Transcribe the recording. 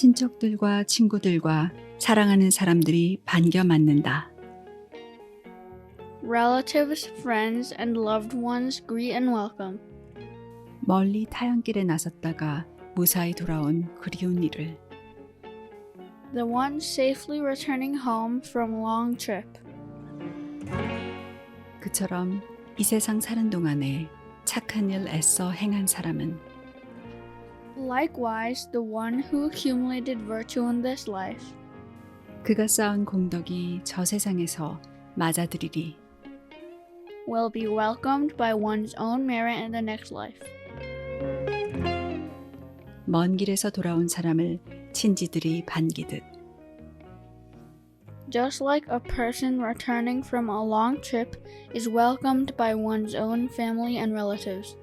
친척들과 친구들과 사랑하는 사람들이 반겨 맞는다. Relatives, friends, and loved ones greet and welcome. 멀리 타향길에 나섰다가 무사히 돌아온 그리운 이를 The one safely returning home from long trip. 그처럼 이 세상 사는 동안에 착한 일 애써 행한 사람은 Likewise, the one who accumulated virtue in this life 그가 쌓은 공덕이 저 세상에서 맞아들이리. will be welcomed by one's own merit in the next life. 먼 길에서 돌아온 사람을 친지들이 반기듯 Just like a person returning from a long trip is welcomed by one's own family and relatives.